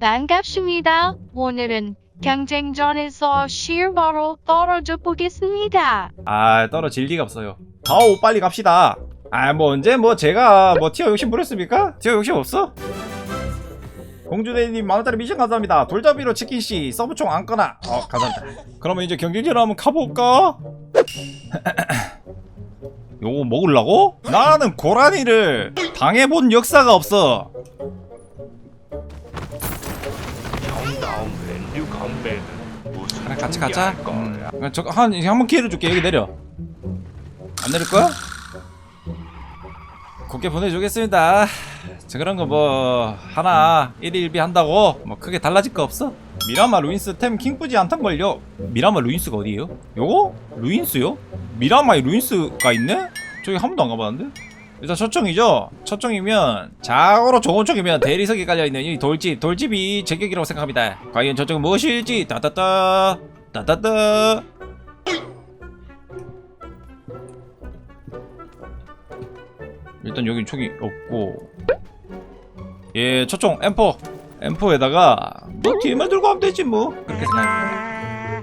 반갑습니다. 오늘은 경쟁전에서 실버로 떨어져 보겠습니다. 아 떨어질 리가 없어요 다오 빨리 갑시다 아 뭐 언제 뭐 제가 뭐 티어 욕심 부렸습니까? 티어 욕심 없어? 공주대님 만원짜리 미션 감사합니다 돌잡이로 치킨씨 서브총 안 꺼나 어 감사합니다 그러면 이제 경쟁전 한번 가볼까? 요거 먹으려고? 나는 고라니를 당해본 역사가 없어 같이 가자? 음, 저거 한, 한번 기회를 줄게 여기 내려 안 내릴 거야? 곱게 보내주겠습니다 저 그런 거 뭐 하나 1일 1비 한다고 뭐 크게 달라질 거 없어 미라마 루인스 템 킹뿌지 않던걸요 미라마 루인스가 어디에요? 요거? 루인스요? 미라마에 루인스가 있네? 저기 한 번도 안 가봤는데? 일단 첫총이죠? 첫총이면 자고로 좋은 총이면 대리석이 깔려있는 이 돌집 돌집이 제격이라고 생각합니다 과연 저쪽은 무엇일지 따따따 따따따 일단 여긴 총이 없고 예 첫총 M4 M4에다가 뭐 뒤에만 들고 가면 되지 뭐 그렇게 생각합니다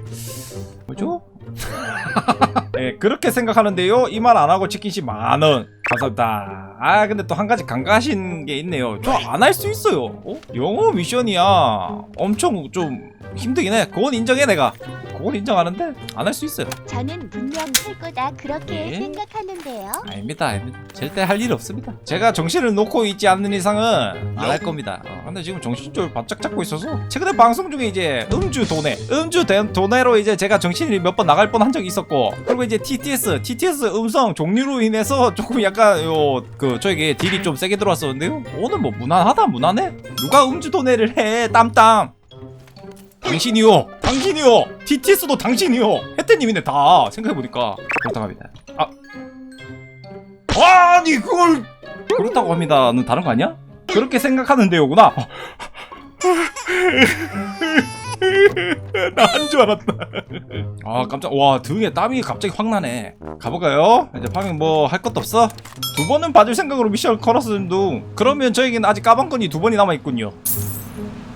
뭐죠? 예, 그렇게 생각하는데요. 이 말 안 하고 치킨씨 만원. 감사합니다. 아, 근데 또 한 가지 간과하신 게 있네요. 저 안 할 수 있어요. 어? 영어 미션이야. 엄청 좀 힘들긴 해. 그건 인정해, 내가. 그건 인정하는데, 안 할 수 있어요. 저는 분명 할 거다 그렇게 예? 생각하는데요. 아닙니다, 아닙니다. 절대 할 일 없습니다. 제가 정신을 놓고 있지 않는 이상은 안 할 겁니다. 어, 근데 지금 정신줄 바짝 잡고 있어서 최근에 방송 중에 이제 음주 도내, 음주 대- 도내로 이제 제가 정신이 몇 번 나갈 뻔한 적이 있었고 그리고 이제 TTS, TTS 음성 종류로 인해서 조금 약간 요 그 저에게 딜이 좀 세게 들어왔었는데요. 오늘 뭐 무난하다, 무난해? 누가 음주 도내를 해, 땀땀. 당신이요, 당신이요, TTS도 당신이요. 혜태님이네 다 생각해보니까 그렇다고 합니다. 아. 아니 그걸 그렇다고 합니다는 다른 거 아니야? 그렇게 생각하는 데요구나. 나 한 줄 알았다. 아 깜짝 와 등에 땀이 갑자기 확 나네. 가볼까요? 이제 파밍 뭐 할 것도 없어? 두 번은 봐줄 생각으로 미션 걸었음도 그러면 저에겐 아직 까방건이 두 번이 남아 있군요.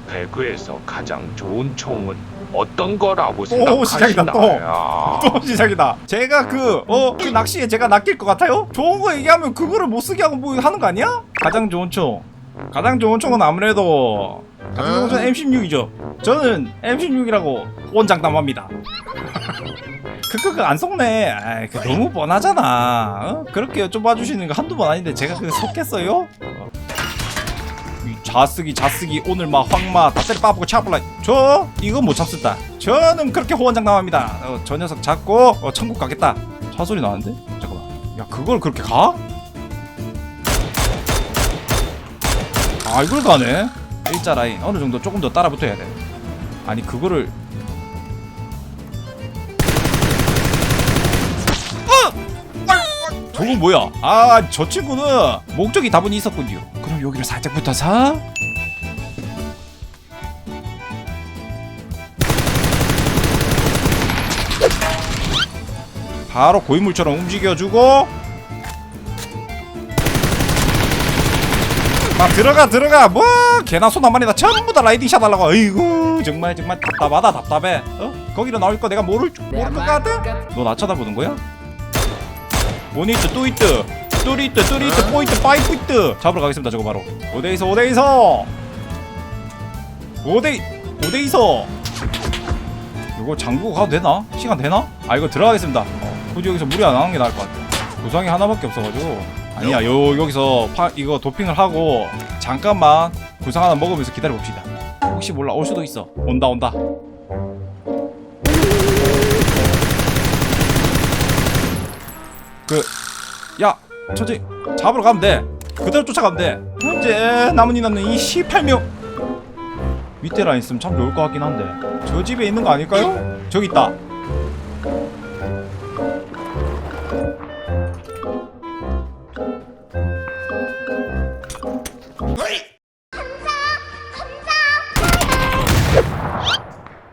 배그에서 가장 좋은 총은 어떤 거라고 시작이다, 또. 생각하시나요? 또 시작이다. 제가 그, 어, 그 낚시에 제가 낚일 것 같아요? 좋은 거 얘기하면 그거를 못 쓰게 하고 뭐 하는 거 아니야? 가장 좋은 총. 가장 좋은 총은 아무래도, 가장 좋은 총은 M16이죠. 저는 M16이라고 원장담합니다. 그거 안 속네. 아이, 그 너무 뻔하잖아. 어? 그렇게 여쭤봐 주시는 거 한두 번 아닌데 제가 그거 속겠어요? 어. 이 자쓰기 자쓰기 오늘 막 황마 다 때려 빠부고 차블라 저 이거 못 참습니다 저는 그렇게 호언장담합니다 어, 저 녀석 잡고 어, 천국 가겠다 차 소리 나는데 잠깐만 야 그걸 그렇게 가? 아 이걸 가네 일자 라인 어느 정도 조금 더 따라 붙어야 돼 아니 그거를 어! 저건 뭐야? 아, 저 친구는 목적이 다분히 있었군요. 그럼 여기를 살짝 붙어서 바로 고인물처럼 움직여주고 막 들어가 들어가. 뭐 개나 소나 마리나 전부 다 라이딩 샷 하려고. 아이고 정말 정말 답답하다 답답해. 어? 거기로 나올 거 내가 모를 줄 모를 것 같아? 너 나 쳐다보는 거야? 모니트 뚜이트. 뚜리트 뚜리트 포이트 파이프이트. 잡으러 가겠습니다 저거 바로. 오데이서 오데이서 오데이 오데이서 이거 잠그고 가도 되나? 시간 되나? 아 이거 들어가겠습니다. 어, 굳이 여기서 무리 안 하는 게 나을 것 같아. 구성이 하나밖에 없어가지고 아니야 요 여기서 파, 이거 도핑을 하고 잠깐만 구상 하나 먹으면서 기다려 봅시다 혹시 몰라 올 수도 있어 온다 온다 그 야, 저지 잡으러 가면 돼. 그대로 쫓아가면 돼. 현재 남은 인원은 이 18명. 밑에 라인 있으면 참 좋을 것 같긴 한데. 저 집에 있는 거 아닐까요? 저기 있다.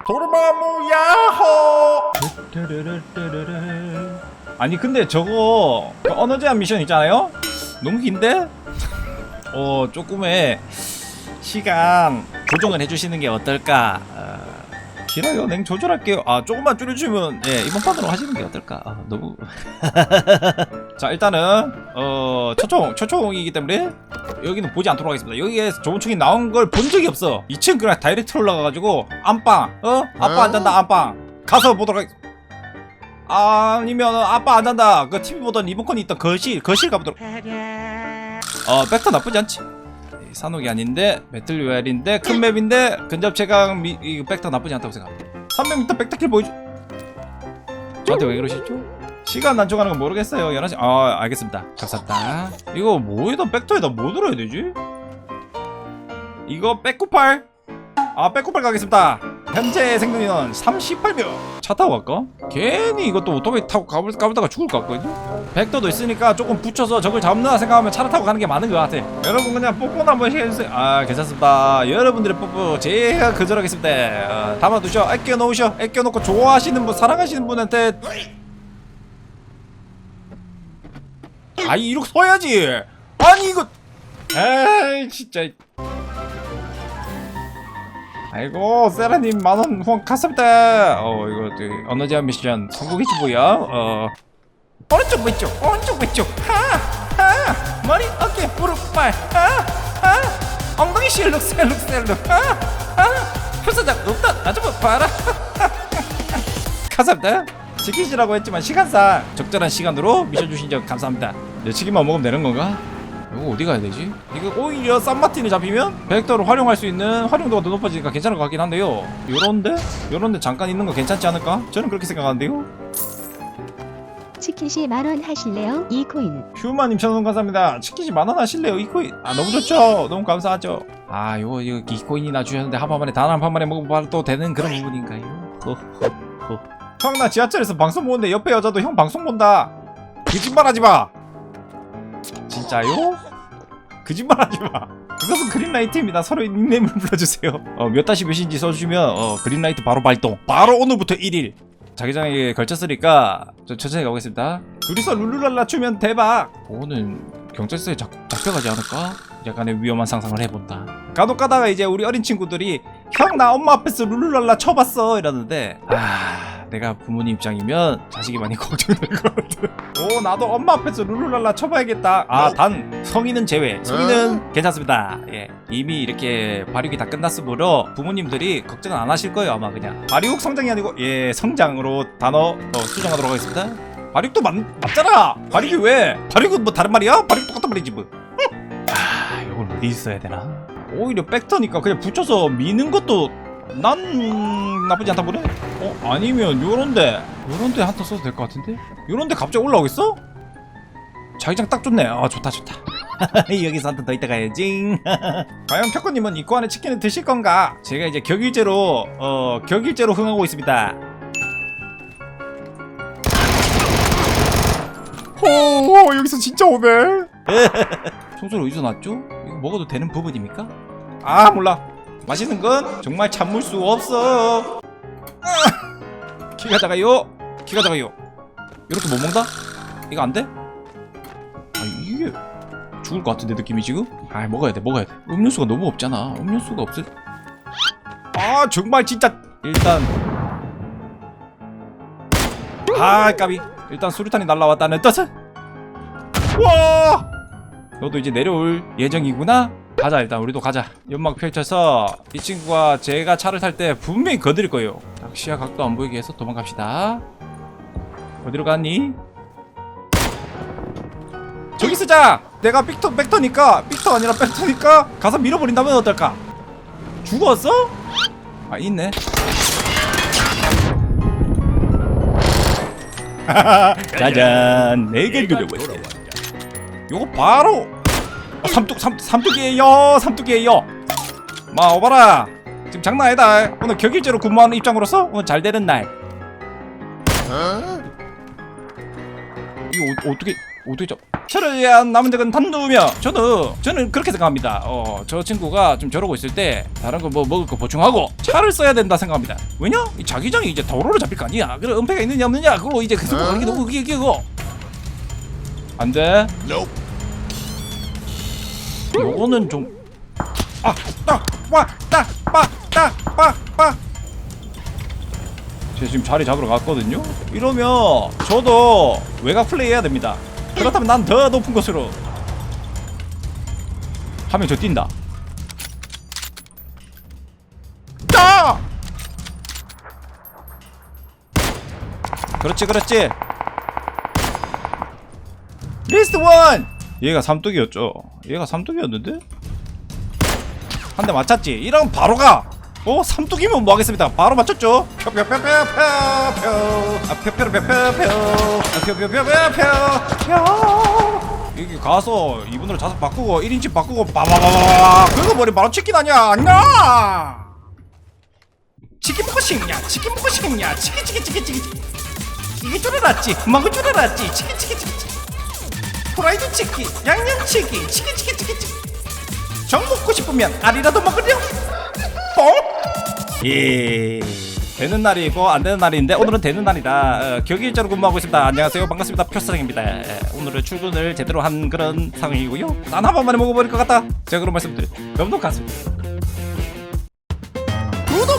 도르마무 야호! 아니 근데 저거 그 언어 제한 미션 있잖아요? 너무 긴데? 어 조금의 시간 조정을 해주시는 게 어떨까 어, 싫어요. 냉 조절할게요. 아 조금만 줄여주면 예 이번 판으로 하시는 게 어떨까? 아, 너무. 자 일단은 어 초총 초총이기 때문에 여기는 보지 않도록 하겠습니다. 여기에 좋은 총이 나온 걸 본 적이 없어. 2층 그냥 다이렉트 올라가가지고 안방 어? 아빠 안 잔다 안방. 가서 보도록 하겠습니다 아니면 아빠 안 잔다. 그 TV 보던 리모컨이 있던 거실 거실 가보도록. 어 백터 나쁘지 않지. 이 산옥이 아닌데 배틀로얄인데 큰 맵인데 근접 체감 미, 이 백터 나쁘지 않다고 생각합니다. 300m 백터킬 보여줘. 저한테 왜 그러시죠? 시간 단축하는 건 모르겠어요. 11시 아 알겠습니다. 감사합니다. 이거 뭐에다 백터에다 뭐 들어야 되지? 이거 백구팔? 아 백구팔 가겠습니다. 현재 생존인원 38명 차 타고 갈까? 괜히 이것도 오토바이 타고 가볼, 가볼다가 죽을 것 같거든요? 백도도 있으니까 조금 붙여서 적을 잡나 생각하면 차를 타고 가는 게 맞는 것 같아. 여러분 그냥 뽀뽀나 한번 해주세요. 아 괜찮습니다. 여러분들의 뽀뽀 제가 거절하겠습니다. 어, 담아두셔 아껴 놓으셔. 아껴 놓고 좋아하시는 분 사랑하시는 분한테. 아이 이렇게 서야지. 아니 이거. 에이 진짜 아이고 세라님 만원 후원 갔습니다. 어 이거 그 언어 제한 미션 성공이지 뭐야? 어. 오른쪽 왼쪽 오른쪽 왼쪽. 하하 머리 어깨 무릎 발하하. 엉덩이 실룩 셀룩 셀룩. 하하. 표사장 없다 나좀 봐라. 감사합니다. 지키시라고 했지만 시간상 적절한 시간으로 미션 주신 점 감사합니다. 내 치기만 먹으면 되는 건가? 이거 어디 가야 되지? 이거 오히려 쌈마틴이 잡히면 베렉터를 활용할 수 있는 활용도가 더 높아지니까 괜찮을 것 같긴 한데요 요런데? 요런데 잠깐 있는 거 괜찮지 않을까? 저는 그렇게 생각하는데요 치킨시 만원 하실래요? 이 코인. 휴마님 천원 감사합니다 치킨이 만원 하실래요? 이 코인 아 너무 좋죠 너무 감사하죠 아 요거 이거 이 코인이나 주셨는데 한 판만에 단 한 판만에 먹어봐도 되는 그런 부분인가요? 허허허 형나 지하철에서 방송 보는데 옆에 여자도 형 방송 본다 거짓말하지 마 진짜요? 거짓말 하지 마. 그것은 그린라이트입니다. 서로 닉네임을 불러주세요. 어, 몇 다시 몇인지 써주시면 어, 그린라이트 바로 발동. 바로 오늘부터 1일. 자기장에게 걸쳤으니까 저 천천히 가보겠습니다. 둘이서 룰루랄라 추면 대박! 그거는 경찰서에 잡, 잡혀가지 않을까? 약간의 위험한 상상을 해본다. 간혹 가다가 이제 우리 어린 친구들이 형 나 엄마 앞에서 룰루랄라 쳐봤어. 이러는데 아 내가 부모님 입장이면 자식이 많이 걱정될 것 같아. 오 나도 엄마 앞에서 룰루랄라 쳐봐야겠다. 아 단 성인은 제외. 성인은 괜찮습니다. 예. 이미 이렇게 발육이 다 끝났으므로 부모님들이 걱정은 안 하실 거예요 아마 그냥. 발육 성장이 아니고 예 성장으로 단어 어, 수정하도록 하겠습니다. 발육도 맞, 맞잖아! 발육이 왜? 발육은 뭐 다른 말이야? 발육 똑같단 말이지 뭐. 아, 이걸 어디 있어야 되나? 오히려 백터니까 그냥 붙여서 미는 것도 난 나쁘지 않다 보네. 어 아니면 요런데 요런데 한타 써도 될 것 같은데? 요런데 갑자기 올라오겠어? 자기장 딱 좋네. 아 좋다 좋다. 여기서 한타 더 있다 가야지. 과연 켜코님은 입구 안에 치킨을 드실 건가? 제가 이제 격일제로 어 격일제로 흥하고 있습니다. 오 여기서 진짜 오네. 총소리 어디서 났죠? 이거 먹어도 되는 부분입니까? 아 몰라 맛있는 건 정말 참을 수 없어. 아, 키가 작아요? 키가 작아요. 이렇게 못 먹다? 이거 안 돼? 아 이게 죽을 것 같은데 느낌이 지금? 아 먹어야 돼 먹어야 돼. 음료수가 너무 없잖아. 음료수가 없을 아 정말 진짜. 일단. 아 까비. 일단 수류탄이 날라왔다는 뜻은? 와! 너도 이제 내려올 예정이구나? 가자 일단 우리도 가자. 연막 펼쳐서 이 친구가 제가 차를 탈 때 분명히 거드릴 거예요. 딱 시야 각도 안 보이게 해서 도망갑시다. 어디로 갔니? 저기 쓰자! 내가 빅터 백터니까 빅터 아니라 백터니까 가서 밀어버린다면 어떨까? 죽었어? 아 있네. 짜잔! 내게 두려웠어 요거 바로 어, 삼뚝 삼 삼뚝이에요 삼뚝이에요. 마 오바라. 지금 장난 아니다. 오늘 격일제로 근무하는 입장으로서 오늘 잘 되는 날. 이거 어, 어떻게 어떻게 저 저를 위한 남은 적은 단두며? 저는 저는 그렇게 생각합니다. 어 저 친구가 좀 저러고 있을 때 다른 거 뭐 먹을 거 보충하고 차를 써야 된다 생각합니다. 왜냐? 이 자기장이 이제 도로로 잡힐 거 아니야. 그래 은폐가 있느냐 없느냐. 그걸로 이제 그 속도 걸기 너무 그게 그거. 안돼 이거는 좀 아! 따! 와! 따! 빠! 따! 빠! 빠! 제가 지금 자리 잡으러 갔거든요? 이러면 저도 외곽 플레이 해야 됩니다 그렇다면 난 더 높은 곳으로 하면 저 뛴다 따! 그렇지 그렇지 리스트 원! 얘가 삼뚝이었죠. 얘가 삼뚝이었는데? 한 대 맞췄지. 이러면 바로 가. 어? 삼뚝이면 뭐 하겠습니다. 바로 맞췄죠. 펴펴펴펴펴펴. 아 펴펴펴펴펴. 아 펴펴펴펴펴. 여기 가서 이분으로 자석 바꾸고 1인치 바꾸고 빠바바바바 그거 머리 바로 치킨 아니야 아니야 치킨 먹고 싶냐 치킨 먹고 싶냐 치킨 치킨 치킨 치킨 이게 줄 알았지 먹을 줄 알았지 치킨 치킨 치킨 치킨 프라이드 치킨 양념 치킨 치킨 치킨 치킨 정 먹고 싶으면 알이라도 먹으렴. 뽕? 예. 되는 날이고 안 되는 날인데 오늘은 되는 날이다. 어, 격일자로 근무하고 있습니다. 안녕하세요. 반갑습니다. 표사장입니다. 예, 오늘은 출근을 제대로 한 그런 상황이고요. 난 한 번만에 먹어버릴 것 같다. 제가 그런 말씀드려 너무 같습니다